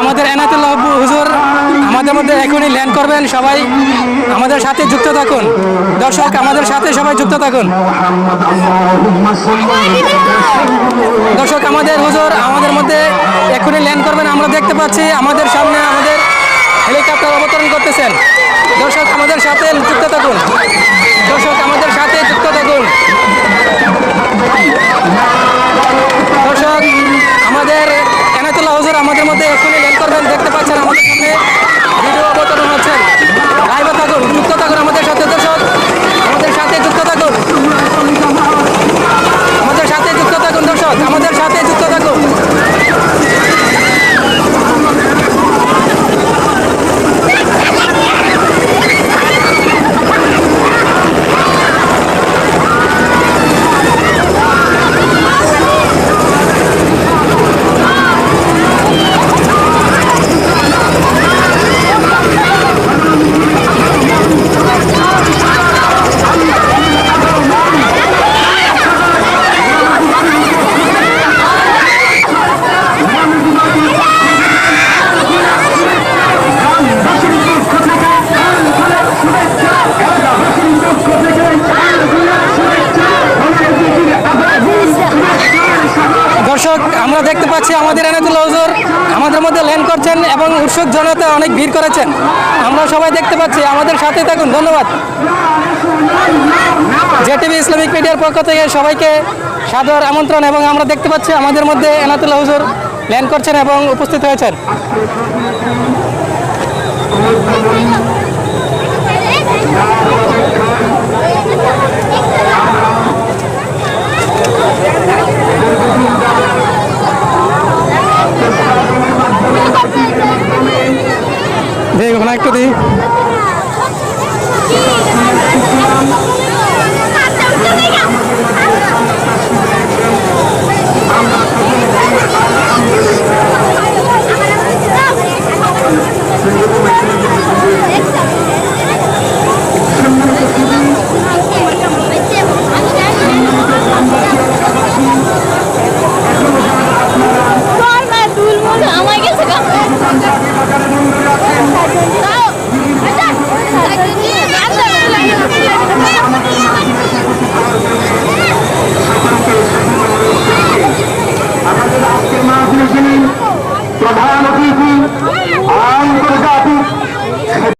আমাদের এনাতুল্লাহ হুজুর, আমাদের মধ্যে এখনই ল্যান্ড করবেন সবাই। আমাদের সাথে যুক্ত থাকুন। দর্শক, আমাদের সাথে সবাই যুক্ত থাকুন। দর্শক, আমাদের হুজুর, আমাদের মধ্যে এখনই ল্যান্ড করবেন। আমরা দেখতে পাচ্ছি আমাদের সামনে আমাদের হেলিকপ্টার অবতরণ করতেছেন। দর্শক, আমাদের সাথে যুক্ত থাকুন। দর্শক আমাদের মধ্যে এখনই ল্যান্ড করবেন দেখতে পাচ্ছেন আমাদের সামনে ভিডিও অবতরণ হচ্ছেন লাইভে থাকুন যুক্ত থাকুন আমাদের সাথে দর্শক আমাদের সাথে যুক্ত থাকুন আমাদের সাথে যুক্ত থাকুন দর্শক আমাদের সাথে যুক্ত থাকুন দর্শক আমরা দেখতে পাচ্ছি আমাদের এনাতুল্লাহ হুজুর আমাদের মধ্যে ল্যান্ড করছেন এবং উৎসুক জনতা অনেক ভিড় করেছেন। আমরা সবাই দেখতে পাচ্ছি, আমাদের সাথে থাকুন, ধন্যবাদ। জেটিভি ইসলামিক মিডিয়ার পক্ষ থেকে সবাইকে সাদর আমন্ত্রণ এবং আমরা দেখতে পাচ্ছি আমাদের মধ্যে এনাতুল্লাহ হুজুর ল্যান্ড করছেন এবং উপস্থিত হয়েছেন। একটু দিই